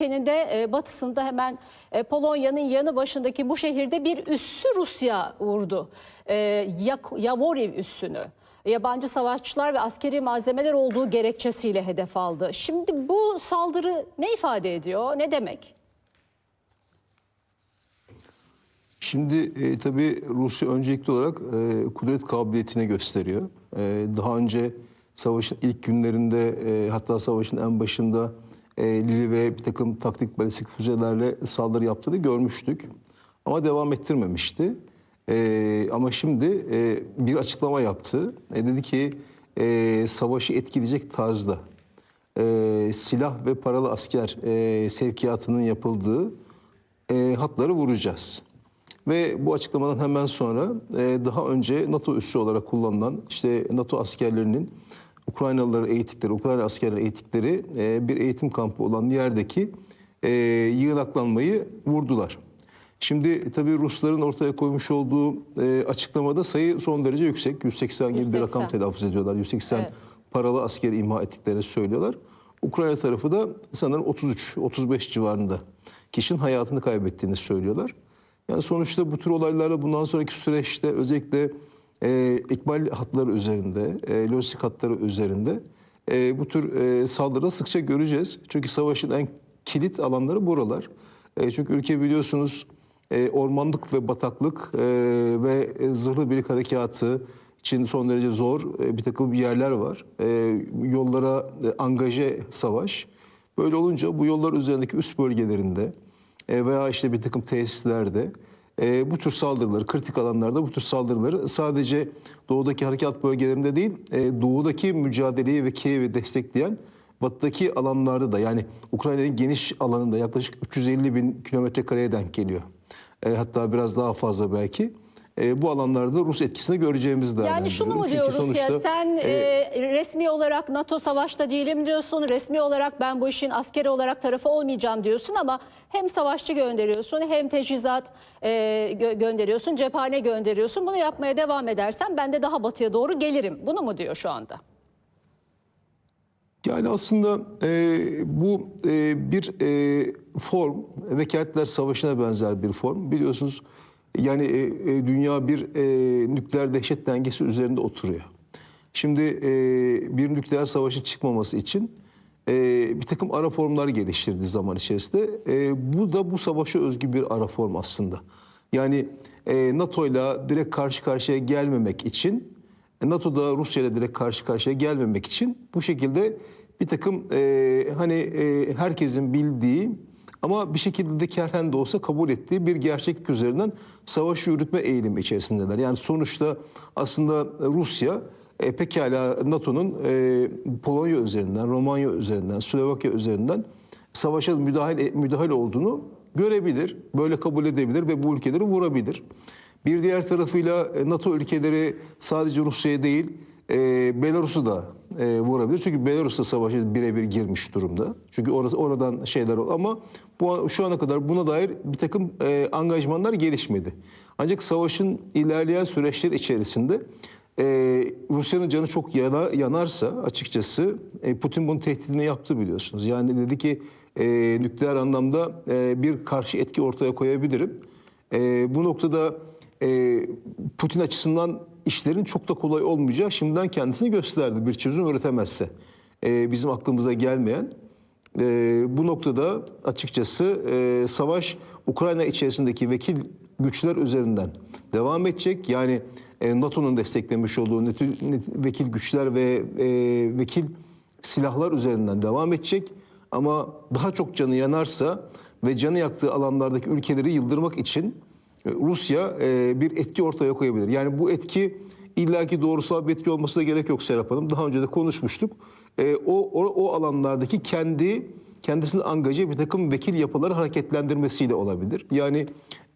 Ülkenin e, batısında hemen e, Polonya'nın yanı başındaki bu şehirde bir üssü Rusya vurdu. E, Yavoriv üssünü. Yabancı savaşçılar ve askeri malzemeler olduğu gerekçesiyle hedef aldı. Şimdi bu saldırı ne ifade ediyor? Ne demek? Şimdi e, tabii Rusya öncelikli olarak e, kudret kabiliyetini gösteriyor. E, daha önce savaşın ilk günlerinde e, hatta savaşın en başında e, Lviv'e bir takım taktik balistik füzelerle saldırı yaptığını görmüştük. Ama devam ettirmemişti. E, ama şimdi e, bir açıklama yaptı. E, dedi ki savaşı etkileyecek tarzda silah ve paralı asker sevkiyatının yapıldığı hatları vuracağız. Ve bu açıklamadan hemen sonra daha önce NATO üssü olarak kullanılan işte NATO askerlerinin Ukraynalıları eğittikleri, Ukrayna askerleri eğittikleri e, bir eğitim kampı olan yerdeki e, yığınaklanmayı vurdular. Şimdi tabii Rusların ortaya koymuş olduğu e, açıklamada sayı son derece yüksek. 180 gibi bir rakam 180. telaffuz ediyorlar. 180 Evet. paralı askeri imha ettiklerini söylüyorlar. Ukrayna tarafı da sanırım 33-35 civarında kişinin hayatını kaybettiğini söylüyorlar. Yani sonuçta bu tür olaylarla bundan sonraki süreçte özellikle e, ikmal hatları üzerinde, e, lojistik hatları üzerinde e, bu tür e, saldırıda sıkça göreceğiz. Çünkü savaşın en kilit alanları buralar. E, çünkü ülke biliyorsunuz e, ormanlık ve bataklık e, ve zırhlı birlik harekatı için son derece zor e, bir takım yerler var. E, yollara e, angaje savaş. Böyle olunca bu yollar üzerindeki üst bölgelerinde e, veya işte bir takım tesislerde e, bu tür saldırıları, kritik alanlarda bu tür saldırıları sadece doğudaki harekat bölgelerinde değil, e, doğudaki mücadeleyi ve Kiev'i destekleyen batıdaki alanlarda da yani Ukrayna'nın geniş alanında yaklaşık 350 bin kilometre kareye denk geliyor. E, hatta biraz daha fazla belki. E, bu alanlarda Rus etkisini göreceğimizi Yani değerlendiriyorum. şunu mu Çünkü diyor Rusya? sonuçta, Sen e, e, resmi olarak NATO savaşta değilim diyorsun. Resmi olarak ben bu işin askeri olarak tarafı olmayacağım diyorsun ama hem savaşçı gönderiyorsun hem teçhizat e, gö- gönderiyorsun, cephane gönderiyorsun. Bunu yapmaya devam edersen ben de daha batıya doğru gelirim. Bunu mu diyor şu anda? Yani aslında e, bu e, bir e, form, vekaletler savaşına benzer bir form. Biliyorsunuz yani e, e, dünya bir e, nükleer dehşet dengesi üzerinde oturuyor. Şimdi e, bir nükleer savaşın çıkmaması için e, bir takım ara formlar geliştirdi zaman içerisinde. E, bu da bu savaşa özgü bir ara form aslında. Yani e, NATO ile direkt karşı karşıya gelmemek için NATO'da Rusya ile direkt karşı karşıya gelmemek için bu şekilde bir takım e, hani e, herkesin bildiği ama bir şekilde de kerhen de olsa kabul ettiği bir gerçeklik üzerinden savaş yürütme eğilimi içerisindeler. Yani sonuçta aslında Rusya e, pekala NATO'nun e, Polonya üzerinden, Romanya üzerinden, Slovakya üzerinden savaşa müdahale, müdahale olduğunu görebilir, böyle kabul edebilir ve bu ülkeleri vurabilir. Bir diğer tarafıyla e, NATO ülkeleri sadece Rusya'ya değil e, Belarus'u da e, vurabilir. Çünkü Belarus da savaşa birebir girmiş durumda. Çünkü orası oradan şeyler oldu ama bu şu ana kadar buna dair bir takım e, angajmanlar gelişmedi. Ancak savaşın ilerleyen süreçler içerisinde e, Rusya'nın canı çok yana, yanarsa açıkçası e, Putin bunun tehdidini yaptı biliyorsunuz. Yani dedi ki e, nükleer anlamda e, bir karşı etki ortaya koyabilirim. E, bu noktada e, Putin açısından işlerin çok da kolay olmayacağı şimdiden kendisini gösterdi bir çözüm üretemezse. E, bizim aklımıza gelmeyen e, bu noktada açıkçası e, savaş Ukrayna içerisindeki vekil güçler üzerinden devam edecek. Yani e, NATO'nun desteklemiş olduğu net- net- vekil güçler ve e, vekil silahlar üzerinden devam edecek. Ama daha çok canı yanarsa ve canı yaktığı alanlardaki ülkeleri yıldırmak için Rusya e, bir etki ortaya koyabilir. Yani bu etki illaki doğrusal bir etki olmasına gerek yok Serap Hanım. Daha önce de konuşmuştuk. E, o, o, o alanlardaki kendi kendisini angaje bir takım vekil yapıları hareketlendirmesiyle olabilir. Yani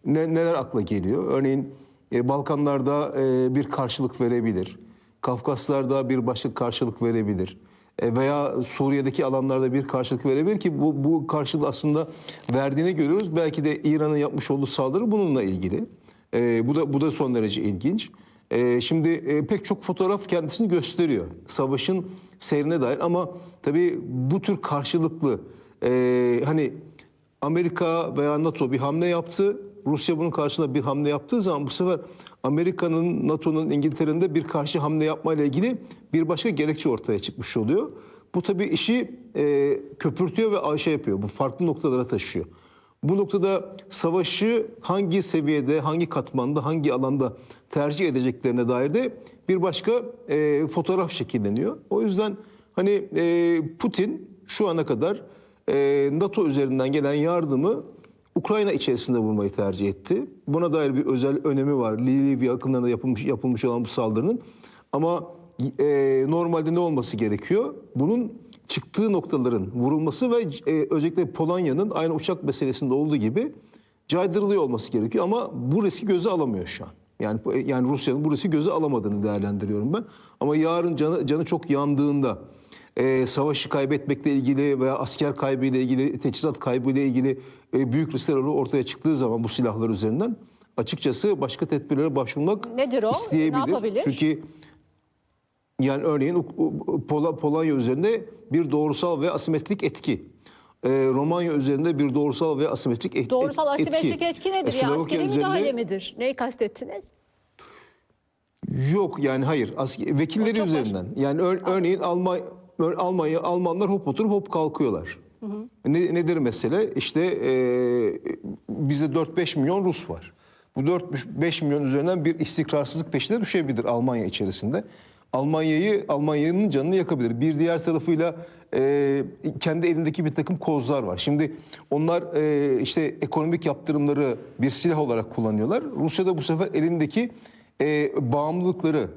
ne, neler akla geliyor? Örneğin e, Balkanlarda bir karşılık verebilir. Kafkaslar'da bir başka karşılık verebilir. E, veya Suriye'deki alanlarda bir karşılık verebilir ki bu, bu karşılığı aslında verdiğini görüyoruz. Belki de İran'ın yapmış olduğu saldırı bununla ilgili. E, bu da bu da son derece ilginç. E, şimdi e, pek çok fotoğraf kendisini gösteriyor. Savaşın seyrine dair ama tabii bu tür karşılıklı e, hani Amerika veya NATO bir hamle yaptı. Rusya bunun karşısında bir hamle yaptığı zaman bu sefer Amerika'nın, NATO'nun, İngiltere'nin de bir karşı hamle yapmayla ilgili bir başka gerekçe ortaya çıkmış oluyor. Bu tabii işi e, köpürtüyor ve şey yapıyor. Bu farklı noktalara taşıyor. Bu noktada savaşı hangi seviyede, hangi katmanda, hangi alanda tercih edeceklerine dair de bir başka e, fotoğraf şekilleniyor. O yüzden hani e, Putin şu ana kadar e, NATO üzerinden gelen yardımı Ukrayna içerisinde vurmayı tercih etti. Buna dair bir özel önemi var. Lviv yakınlarında yapılmış yapılmış olan bu saldırının. Ama e, normalde ne olması gerekiyor? Bunun çıktığı noktaların vurulması ve e, özellikle Polonya'nın aynı uçak meselesinde olduğu gibi caydırılıyor olması gerekiyor. Ama bu riski göze alamıyor şu an. Yani yani Rusya'nın bu riski göze alamadığını değerlendiriyorum ben. Ama yarın canı canı çok yandığında e, savaşı kaybetmekle ilgili veya asker kaybıyla ilgili, teçhizat kaybıyla ilgili e, büyük riskler ortaya çıktığı zaman bu silahlar üzerinden açıkçası başka tedbirlere başvurmak Nedir o? isteyebilir. Ne yapabilir? Çünkü yani örneğin Pola- Polonya üzerinde bir doğrusal ve asimetrik etki. Ee, Romanya üzerinde bir doğrusal ve asimetrik et- Doğrusal et- asimetrik etki nedir? E, ya askeri üzerinde- müdahale midir? Neyi kastettiniz? Yok yani hayır. Asker, vekilleri üzerinden. Yani ör- örneğin Almanya, Almanya Almanlar hop oturup hop kalkıyorlar. Ne, nedir mesele? İşte e, bizde 4-5 milyon Rus var. Bu 4-5 milyon üzerinden bir istikrarsızlık peşine düşebilir Almanya içerisinde. Almanya'yı Almanya'nın canını yakabilir. Bir diğer tarafıyla e, kendi elindeki bir takım kozlar var. Şimdi onlar e, işte ekonomik yaptırımları bir silah olarak kullanıyorlar. Rusya da bu sefer elindeki e, bağımlılıkları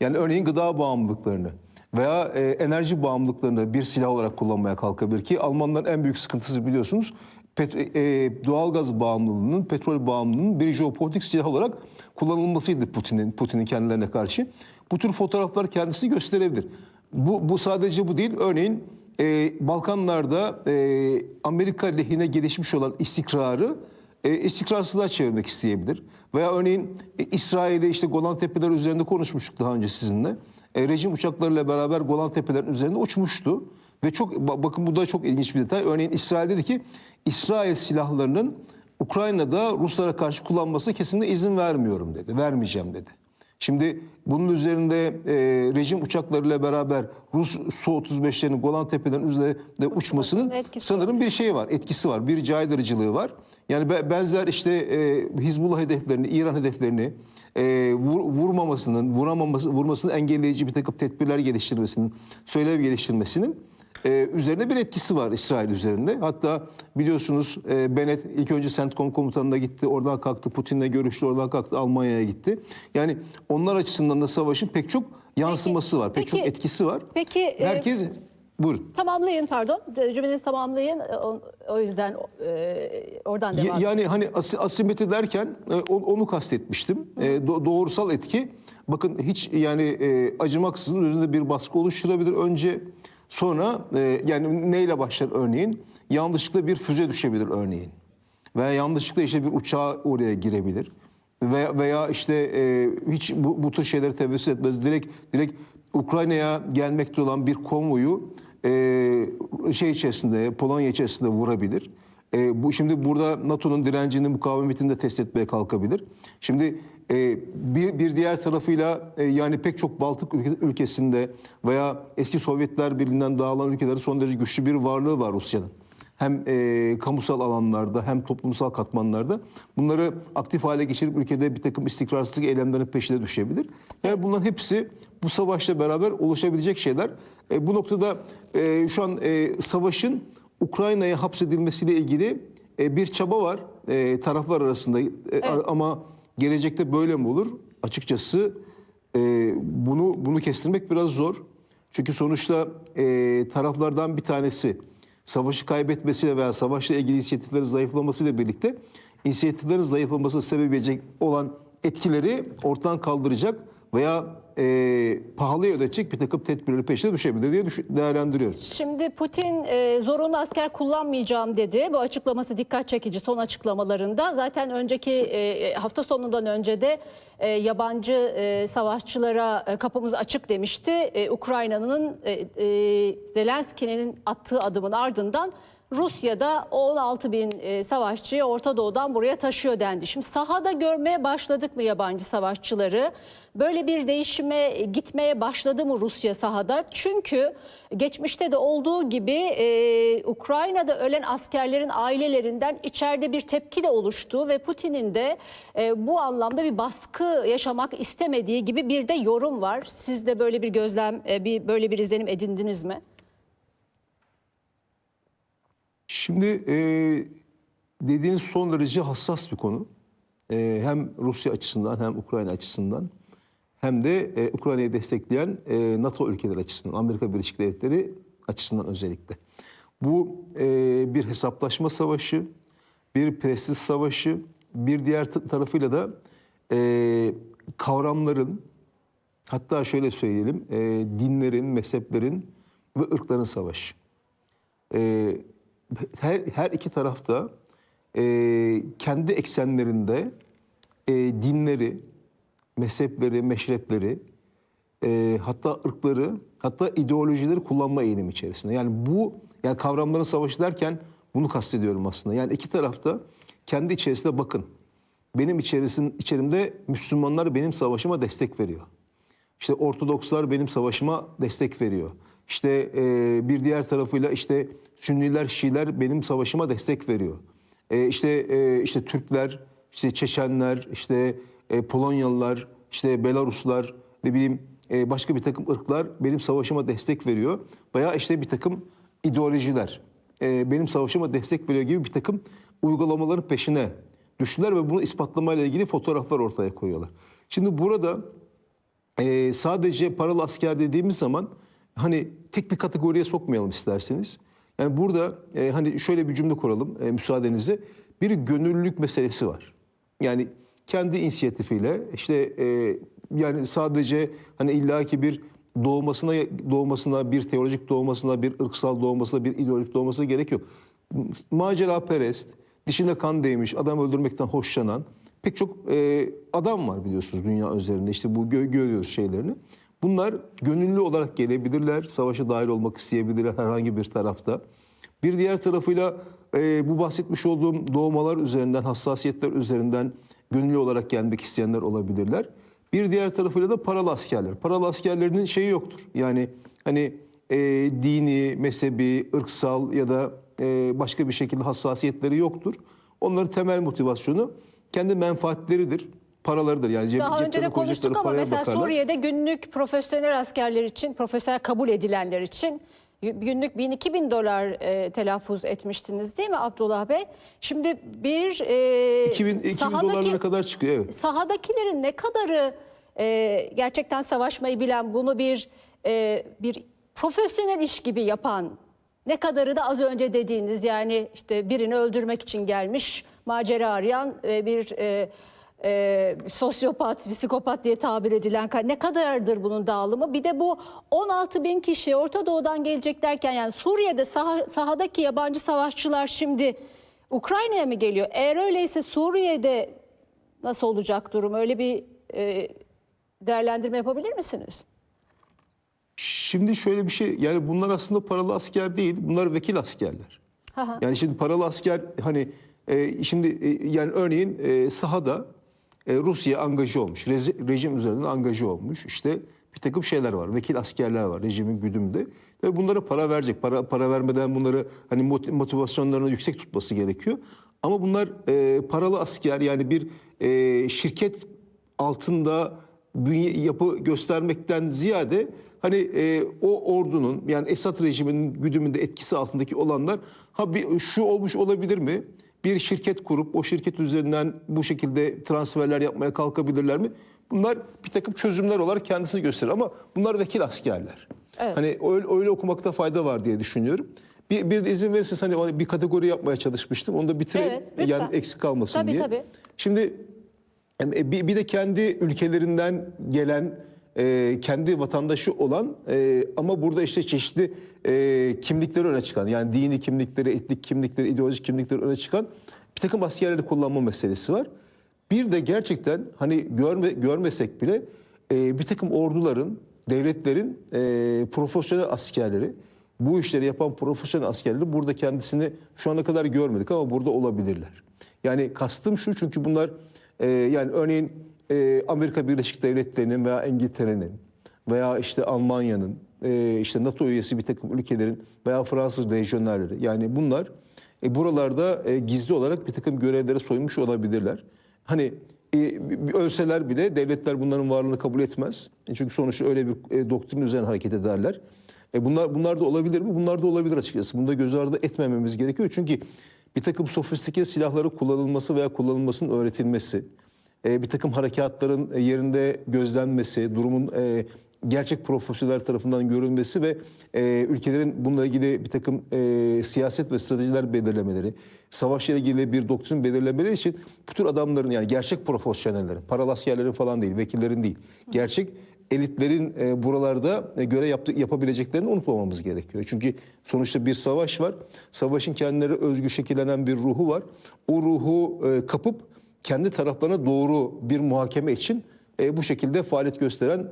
yani örneğin gıda bağımlılıklarını veya e, enerji bağımlılıklarını bir silah olarak kullanmaya kalkabilir ki Almanların en büyük sıkıntısı biliyorsunuz pet, e, doğalgaz bağımlılığının, petrol bağımlılığının bir jeopolitik silah olarak kullanılmasıydı Putin'in Putin'in kendilerine karşı. Bu tür fotoğraflar kendisi gösterebilir. Bu, bu sadece bu değil. Örneğin e, Balkanlarda e, Amerika lehine gelişmiş olan istikrarı e, istikrarsızlığa çevirmek isteyebilir. Veya örneğin e, İsrail'e işte Golan Tepeleri üzerinde konuşmuştuk daha önce sizinle. E, rejim uçaklarıyla beraber Golan Tepelerinin üzerinde uçmuştu. Ve çok ba- bakın bu da çok ilginç bir detay. Örneğin İsrail dedi ki İsrail silahlarının Ukrayna'da Ruslara karşı kullanması kesinlikle izin vermiyorum dedi. Vermeyeceğim dedi. Şimdi bunun üzerinde e, rejim uçaklarıyla beraber Rus Su-35'lerin Golan Tepelerinin üzerinde uçmasının etkisi sanırım bir şeyi var, etkisi var, bir caydırıcılığı var. Yani be- benzer işte e, Hizbullah hedeflerini, İran hedeflerini e, vur- vurmamasının, vuramaması, vurmasını engelleyici bir takım tedbirler geliştirmesinin, söylev geliştirmesinin e, üzerine bir etkisi var İsrail üzerinde. Hatta biliyorsunuz e, Bennett ilk önce CENTCOM komutanına gitti, oradan kalktı Putin'le görüştü, oradan kalktı Almanya'ya gitti. Yani onlar açısından da savaşın pek çok yansıması var, pek peki- çok etkisi var. peki, e, Herkes, buyurun. Tamamlayın pardon. Cümlenizi tamamlayın. O, o yüzden e, oradan devam Yani hani asi- asimetri derken e, onu kastetmiştim. E, do- doğrusal etki bakın hiç yani e, acımaksızın üzerinde bir baskı oluşturabilir önce sonra e, yani neyle başlar örneğin yanlışlıkla bir füze düşebilir örneğin veya yanlışlıkla işte bir uçağa oraya girebilir veya, veya işte e, hiç bu, bu tür şeyleri tevessül etmez direkt direkt Ukrayna'ya gelmekte olan bir konvoyu e, şey içerisinde Polonya içerisinde vurabilir. E, bu şimdi burada NATO'nun direncini, mukavemetini de test etmeye kalkabilir. Şimdi e, bir, bir diğer tarafıyla e, yani pek çok Baltık ülke- ülkesinde veya eski Sovyetler Birliği'nden dağılan ülkelerin son derece güçlü bir varlığı var Rusya'nın. Hem e, kamusal alanlarda hem toplumsal katmanlarda bunları aktif hale geçirip ülkede bir takım istikrarsızlık eylemlerinin peşine düşebilir. Yani bunların hepsi bu savaşla beraber oluşabilecek şeyler. E, bu noktada e, şu an e, savaşın Ukrayna'ya hapsedilmesiyle ilgili e, bir çaba var e, taraflar arasında E, ama gelecekte böyle mi olur? Açıkçası e, bunu bunu kestirmek biraz zor. Çünkü sonuçta e, taraflardan bir tanesi savaşı kaybetmesiyle veya savaşla ilgili inisiyatiflerin zayıflamasıyla birlikte inisiyatiflerin zayıflaması sebebilecek olan etkileri ortadan kaldıracak veya e, pahalıya ödetecek bir takım tedbirleri peşine düşebilir diye düş- değerlendiriyorum. Şimdi Putin e, zorunlu asker kullanmayacağım dedi. Bu açıklaması dikkat çekici son açıklamalarında. Zaten önceki e, hafta sonundan önce de e, yabancı e, savaşçılara e, kapımız açık demişti. E, Ukrayna'nın e, e, Zelenski'nin attığı adımın ardından Rusya'da o 16 bin e, savaşçıyı Orta Doğu'dan buraya taşıyor dendi. Şimdi sahada görmeye başladık mı yabancı savaşçıları? Böyle bir değişime gitmeye başladı mı Rusya sahada? Çünkü geçmişte de olduğu gibi e, Ukrayna'da ölen askerlerin ailelerinden içeride bir tepki de oluştu ve Putin'in de e, bu anlamda bir baskı yaşamak istemediği gibi bir de yorum var. Siz de böyle bir gözlem, e, bir böyle bir izlenim edindiniz mi? Şimdi e, dediğiniz son derece hassas bir konu. E, hem Rusya açısından hem Ukrayna açısından hem de e, Ukrayna'yı destekleyen e, NATO ülkeleri açısından, Amerika Birleşik Devletleri açısından özellikle. Bu e, bir hesaplaşma savaşı, bir prestij savaşı, bir diğer tarafıyla da e, kavramların, hatta şöyle söyleyelim, e, dinlerin, mezheplerin ve ırkların savaşı. E, her, her iki tarafta e, kendi eksenlerinde e, dinleri, mezhepleri, meşrepleri, e, hatta ırkları, hatta ideolojileri kullanma eğilimi içerisinde. Yani bu yani kavramların savaşı derken bunu kastediyorum aslında. Yani iki tarafta kendi içerisinde bakın. Benim içerisin, içerimde Müslümanlar benim savaşıma destek veriyor. İşte Ortodokslar benim savaşıma destek veriyor. İşte e, bir diğer tarafıyla işte Sünniler, Şiiler benim savaşıma destek veriyor. E, işte e, işte Türkler, işte Çeçenler, işte e, Polonyalılar, işte Belaruslar, ne bileyim e, başka bir takım ırklar benim savaşıma destek veriyor. Veya işte bir takım ideolojiler e, benim savaşıma destek veriyor gibi bir takım uygulamaların peşine düştüler ve bunu ispatlamayla ilgili fotoğraflar ortaya koyuyorlar. Şimdi burada ee, sadece paralı asker dediğimiz zaman hani tek bir kategoriye sokmayalım isterseniz. Yani burada e, hani şöyle bir cümle kuralım e, müsaadenizle. Bir gönüllülük meselesi var. Yani kendi inisiyatifiyle işte e, yani sadece hani illaki bir doğmasına doğmasına bir teolojik doğmasına bir ırksal doğmasına bir ideolojik doğmasına gerek yok. Macera perest, dişine kan değmiş, adam öldürmekten hoşlanan pek çok e, adam var biliyorsunuz dünya üzerinde. İşte bu gö- görüyoruz şeylerini. Bunlar gönüllü olarak gelebilirler, savaşa dahil olmak isteyebilirler herhangi bir tarafta. Bir diğer tarafıyla e, bu bahsetmiş olduğum doğmalar üzerinden, hassasiyetler üzerinden gönüllü olarak gelmek isteyenler olabilirler. Bir diğer tarafıyla da paralı askerler. Paralı askerlerinin şeyi yoktur. Yani hani e, dini, mezhebi, ırksal ya da e, başka bir şekilde hassasiyetleri yoktur. Onların temel motivasyonu kendi menfaatleridir, paralarıdır. Yani cep, Daha önce de konuştuk ama mesela bakarlar. Suriye'de günlük profesyonel askerler için, profesyonel kabul edilenler için günlük 1000-2000 dolar e, telaffuz etmiştiniz değil mi Abdullah Bey? Şimdi bir e, 2000, 2000 sahadaki- dolarlara kadar çıkıyor evet. sahadakilerin ne kadarı e, gerçekten savaşmayı bilen, bunu bir e, bir profesyonel iş gibi yapan, ne kadarı da az önce dediğiniz yani işte birini öldürmek için gelmiş macera arayan e, bir e, e, sosyopat, psikopat diye tabir edilen ne kadardır bunun dağılımı? Bir de bu 16 bin kişi Orta Doğu'dan gelecek derken yani Suriye'de saha- sahadaki yabancı savaşçılar şimdi Ukrayna'ya mı geliyor? Eğer öyleyse Suriye'de nasıl olacak durum? Öyle bir e, değerlendirme yapabilir misiniz? Şimdi şöyle bir şey yani bunlar aslında paralı asker değil bunlar vekil askerler. Hı. Yani şimdi paralı asker hani e, şimdi e, yani örneğin e, sahada e, Rusya angaja olmuş. Rejim üzerinden angaja olmuş. İşte bir takım şeyler var. Vekil askerler var rejimin güdümünde. Ve bunlara para verecek. Para para vermeden bunları hani mot- motivasyonlarını yüksek tutması gerekiyor. Ama bunlar e, paralı asker yani bir e, şirket altında bünye yapı göstermekten ziyade hani e, o ordunun yani Esad rejiminin güdümünde etkisi altındaki olanlar ha bir şu olmuş olabilir mi? Bir şirket kurup o şirket üzerinden bu şekilde transferler yapmaya kalkabilirler mi? Bunlar bir takım çözümler olarak kendisini gösterir ama bunlar vekil askerler. Evet. Hani öyle, öyle okumakta fayda var diye düşünüyorum. Bir, bir de izin verirseniz hani o- bir kategori yapmaya çalışmıştım. Onu da bitireyim. Evet, lütfen. yani eksik kalmasın Tabii, diye. tabii. Şimdi e, bir, bir de kendi ülkelerinden gelen, e, kendi vatandaşı olan e, ama burada işte çeşitli e, kimlikleri öne çıkan, yani dini kimlikleri, etnik kimlikleri, ideolojik kimlikleri öne çıkan bir takım askerleri kullanma meselesi var. Bir de gerçekten hani görme, görmesek bile e, bir takım orduların, devletlerin e, profesyonel askerleri bu işleri yapan profesyonel askerleri burada kendisini şu ana kadar görmedik ama burada olabilirler. Yani kastım şu çünkü bunlar e, yani örneğin e, Amerika Birleşik Devletleri'nin veya İngiltere'nin veya işte Almanya'nın e, işte NATO üyesi bir takım ülkelerin veya Fransız lejyonerleri yani bunlar e, buralarda e, gizli olarak bir takım görevlere soyunmuş olabilirler. Hani e, ölseler bile devletler bunların varlığını kabul etmez. E, çünkü sonuçta öyle bir e, doktrin üzerine hareket ederler. E, bunlar bunlar da olabilir mi? Bunlar da olabilir açıkçası. Bunu da göz ardı etmememiz gerekiyor. Çünkü bir takım sofistike silahların kullanılması veya kullanılmasının öğretilmesi, e, bir takım harekatların e, yerinde gözlenmesi, durumun e, gerçek profesyoneller tarafından görülmesi ve ülkelerin bununla ilgili bir takım siyaset ve stratejiler belirlemeleri, savaşla ilgili bir doktrin belirlemeleri için bu tür adamların yani gerçek profesyonellerin, paralı askerlerin falan değil, vekillerin değil, gerçek elitlerin buralarda e, göre yaptı, yapabileceklerini unutmamamız gerekiyor. Çünkü sonuçta bir savaş var. Savaşın kendileri özgü şekillenen bir ruhu var. O ruhu kapıp kendi taraflarına doğru bir muhakeme için e, bu şekilde faaliyet gösteren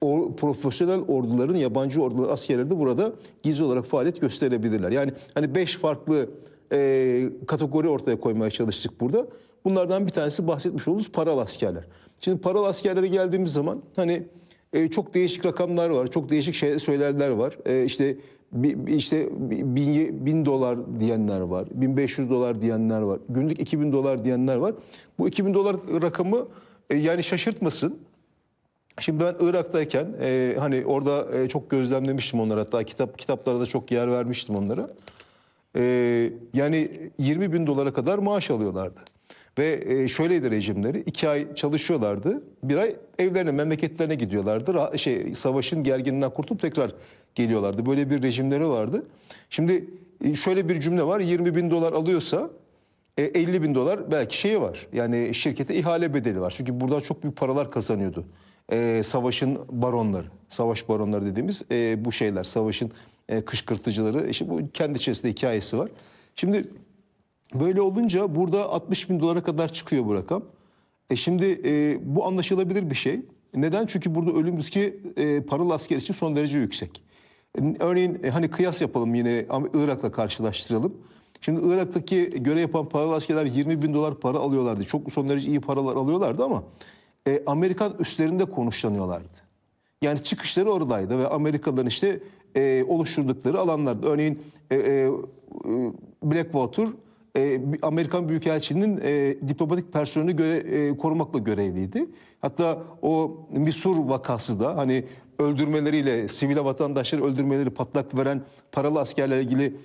o profesyonel orduların, yabancı orduların askerleri de burada gizli olarak faaliyet gösterebilirler. Yani hani beş farklı e, kategori ortaya koymaya çalıştık burada. Bunlardan bir tanesi bahsetmiş olduğumuz paralı askerler. Şimdi paralı askerlere geldiğimiz zaman hani e, çok değişik rakamlar var, çok değişik şey söylenenler var. E, işte bi- işte bin, bin dolar diyenler var, 1500 dolar diyenler var, günlük 2000 dolar diyenler var. Bu 2000 dolar rakamı e, yani şaşırtmasın. Şimdi ben Irak'tayken e, hani orada e, çok gözlemlemiştim onları hatta kitap kitaplara da çok yer vermiştim onlara. E, yani 20 bin dolara kadar maaş alıyorlardı. Ve e, şöyleydi rejimleri iki ay çalışıyorlardı bir ay evlerine memleketlerine gidiyorlardı. Ra- şey savaşın gergininden kurtulup tekrar geliyorlardı. Böyle bir rejimleri vardı. Şimdi e, şöyle bir cümle var 20 bin dolar alıyorsa e, 50 bin dolar belki şeyi var. Yani şirkete ihale bedeli var. Çünkü buradan çok büyük paralar kazanıyordu. E, savaşın baronları, savaş baronları dediğimiz e, bu şeyler, savaşın e, kışkırtıcıları. İşte bu kendi içerisinde hikayesi var. Şimdi böyle olunca burada 60 bin dolara kadar çıkıyor bu rakam. E şimdi e, bu anlaşılabilir bir şey. Neden? Çünkü burada ölüm riski e, paralı asker için son derece yüksek. E, Örneğin e, hani kıyas yapalım yine Irak'la karşılaştıralım. Şimdi Irak'taki görev yapan paralı askerler 20 bin dolar para alıyorlardı. Çok son derece iyi paralar alıyorlardı ama e, Amerikan üstlerinde konuşlanıyorlardı. Yani çıkışları oradaydı ve Amerikalıların işte e, oluşturdukları alanlarda. Örneğin e, e, Blackwater e, Amerikan Büyükelçiliğinin e, diplomatik personelini göre, e, korumakla görevliydi. Hatta o Misur vakası da hani öldürmeleriyle sivil vatandaşları öldürmeleri patlak veren paralı askerlerle ilgili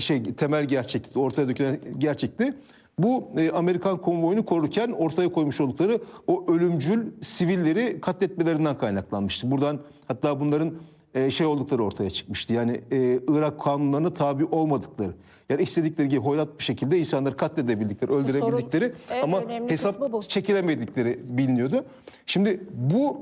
şey temel gerçeklikti, ortaya dökülen gerçekti. Bu e, Amerikan konvoyunu korurken ortaya koymuş oldukları o ölümcül sivilleri katletmelerinden kaynaklanmıştı. Buradan hatta bunların şey oldukları ortaya çıkmıştı. Yani e, Irak kanunlarına tabi olmadıkları. Yani istedikleri gibi hoyrat bir şekilde insanları katledebildikleri, öldürebildikleri en ama hesap çekilemedikleri biliniyordu. Şimdi bu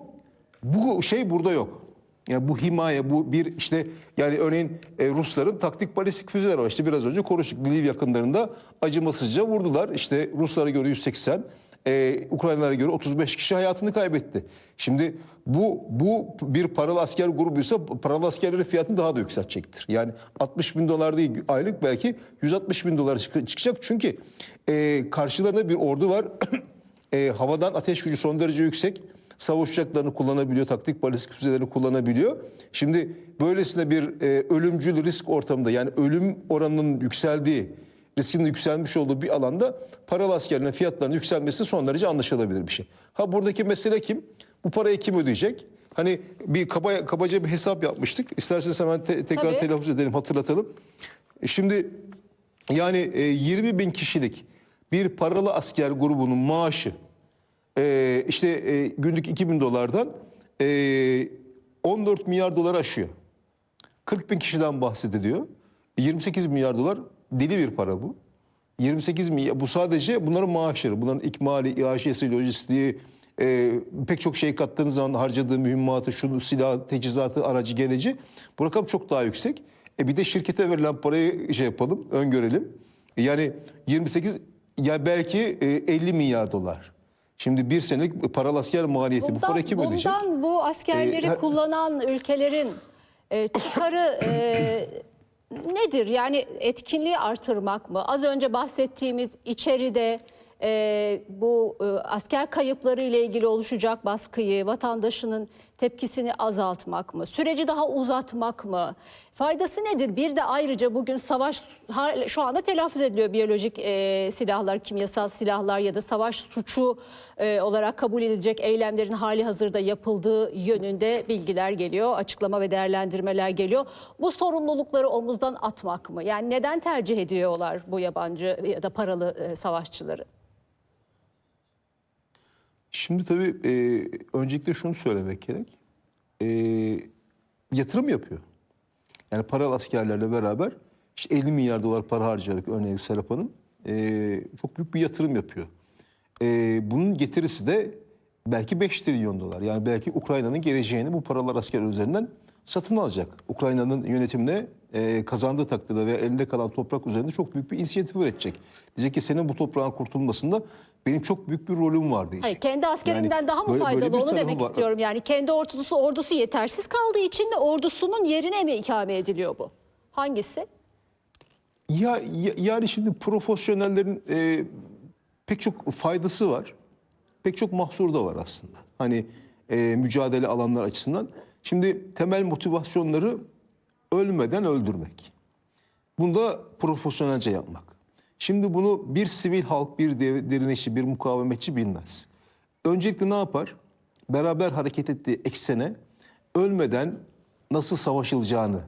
bu şey burada yok. Yani bu himaye, bu bir işte yani örneğin e, Rusların taktik balistik füzeler var. İşte biraz önce konuştuk. Lviv yakınlarında acımasızca vurdular. İşte Ruslara göre 180, e, Ukraynalara göre 35 kişi hayatını kaybetti. Şimdi bu bu bir paralı asker grubuysa paralı askerlerin fiyatını daha da yükseltecektir. Yani 60 bin dolar değil aylık belki 160 bin dolar çık- çıkacak. Çünkü e, karşılarında bir ordu var. E, havadan ateş gücü son derece yüksek. Savaş uçaklarını kullanabiliyor, taktik balistik füzelerini kullanabiliyor. Şimdi böylesine bir e, ölümcül risk ortamında yani ölüm oranının yükseldiği, riskin yükselmiş olduğu bir alanda paralı askerlerin fiyatlarının yükselmesi son derece anlaşılabilir bir şey. Ha buradaki mesele kim? Bu parayı kim ödeyecek? Hani bir kaba, kabaca bir hesap yapmıştık. İsterseniz hemen te- tekrar Tabii. telaffuz edelim, hatırlatalım. E, Şimdi yani e, 20 bin kişilik bir paralı asker grubunun maaşı e, işte e, günlük 2000 dolardan e, 14 milyar dolar aşıyor. 40 bin kişiden bahsediliyor. 28 milyar dolar deli bir para bu. 28 milyar bu sadece bunların maaşları. Bunların ikmali, iaşesi, lojistiği, e, pek çok şey kattığınız zaman harcadığı mühimmatı, şunu silah, teçhizatı, aracı, geleci. Bu rakam çok daha yüksek. E bir de şirkete verilen parayı şey yapalım, öngörelim. Yani 28 ya belki e, 50 milyar dolar. Şimdi bir senelik paralı asker maliyeti. bu para kim ödeyecek? bundan bu askerleri Ee, kullanan ülkelerin E, çıkarı e, nedir? Yani etkinliği artırmak mı? Az önce bahsettiğimiz içeride e, bu e, asker kayıpları ile ilgili oluşacak baskıyı, vatandaşının tepkisini azaltmak mı? Süreci daha uzatmak mı? Faydası nedir? Bir de ayrıca bugün savaş şu anda telaffuz ediliyor biyolojik e, silahlar, kimyasal silahlar ya da savaş suçu e, olarak kabul edilecek eylemlerin hali hazırda yapıldığı yönünde bilgiler geliyor, açıklama ve değerlendirmeler geliyor. Bu sorumlulukları omuzdan atmak mı? Yani neden tercih ediyorlar bu yabancı ya da paralı e, savaşçıları? Şimdi tabii e, öncelikle şunu söylemek gerek. E, yatırım yapıyor. Yani paralı askerlerle beraber işte 50 milyar dolar para harcayarak örneğin Serap Hanım e, çok büyük bir yatırım yapıyor. E, bunun getirisi de belki 5 trilyon dolar. Yani belki Ukrayna'nın geleceğini bu paralar asker üzerinden satın alacak. Ukrayna'nın yönetimine e, kazandığı takdirde veya elinde kalan toprak üzerinde çok büyük bir inisiyatif üretecek. Diyecek ki senin bu toprağın kurtulmasında benim çok büyük bir rolüm var diyecek. Hayır, kendi askerinden Yani daha mı böyle- böyle faydalı bir onu demek var. istiyorum. Yani kendi ordusu ordusu yetersiz kaldığı için mi ordusunun yerine mi ikame ediliyor bu? Hangisi? Ya, ya- yani şimdi profesyonellerin e, pek çok faydası var. Pek çok mahsur da var aslında. Hani e, mücadele alanlar açısından. Şimdi temel motivasyonları ölmeden öldürmek. Bunu da profesyonelce yapmak. Şimdi bunu bir sivil halk, bir de- direnişçi, bir mukavemetçi bilmez. Öncelikle ne yapar? Beraber hareket ettiği eksene ölmeden nasıl savaşılacağını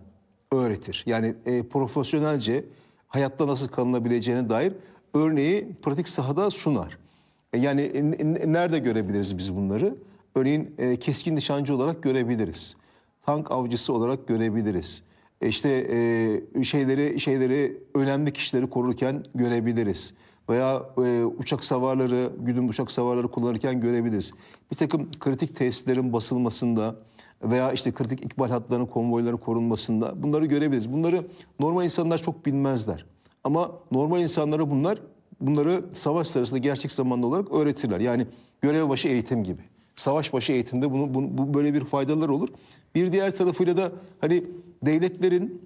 öğretir. Yani e, profesyonelce hayatta nasıl kalınabileceğine dair örneği pratik sahada sunar. E, yani e, nerede görebiliriz biz bunları? Örneğin e, keskin nişancı olarak görebiliriz. Tank avcısı olarak görebiliriz. E, İşte e, şeyleri şeyleri önemli kişileri korurken görebiliriz. Veya e, uçak savarları, güdümlü uçak savarları kullanırken görebiliriz. Bir takım kritik tesislerin basılmasında veya işte kritik ikbal hatlarının, konvoyların korunmasında bunları görebiliriz. Bunları normal insanlar çok bilmezler. Ama normal insanlara bunlar bunları savaş sırasında gerçek zamanlı olarak öğretirler. Yani görev başı eğitim gibi. Savaş başı eğitimde bunu, bunu bu böyle bir faydalar olur. Bir diğer tarafıyla da hani devletlerin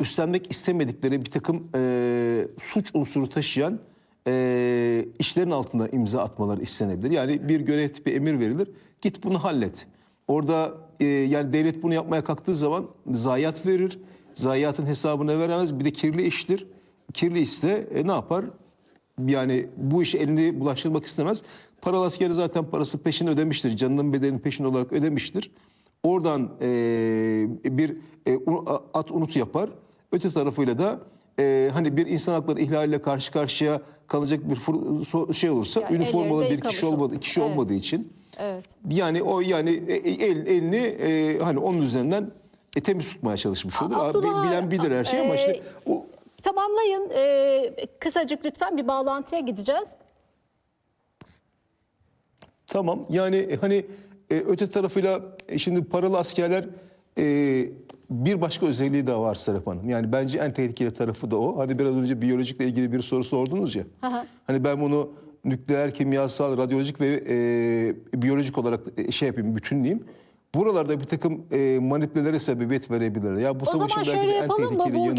üstlenmek istemedikleri bir takım e, suç unsuru taşıyan e, işlerin altında imza atmaları istenebilir. Yani bir görev tipi emir verilir. Git bunu hallet. Orada e, yani devlet bunu yapmaya kalktığı zaman zayiat verir. Zayiatın hesabını veremez. Bir de kirli iştir. Kirli ise e, ne yapar? Yani bu işe elini bulaştırmak istemez. Paralı askeri zaten parası peşin ödemiştir. Canının bedelini peşin olarak ödemiştir. Oradan e, bir e, at unut yapar. Öte tarafıyla da e, hani bir insan hakları ihlaliyle karşı karşıya kalacak bir fır- şey olursa Yani üniformalı bir kişi olur. kişi Evet. olmadığı için Evet. yani o yani e, e, el, elini e, hani onun üzerinden e, temiz tutmaya çalışmış olur. Abi, Abdullah, bilen bilir her şeyi ama işte o Tamamlayın. Ee, kısacık lütfen bir bağlantıya gideceğiz. Tamam yani hani e, öte tarafıyla e, şimdi paralı askerler e, bir başka özelliği daha var Serap Hanım. Yani bence en tehlikeli tarafı da o. Hani biraz önce biyolojikle ilgili bir soru sordunuz ya. Aha. Hani ben bunu nükleer, kimyasal, radyolojik ve e, biyolojik olarak e, şey yapayım, bütünleyeyim. Buralarda bir takım e, manipülelere sebebiyet verebilir. Ya bu O savaşın belki de en tehlikeli yanı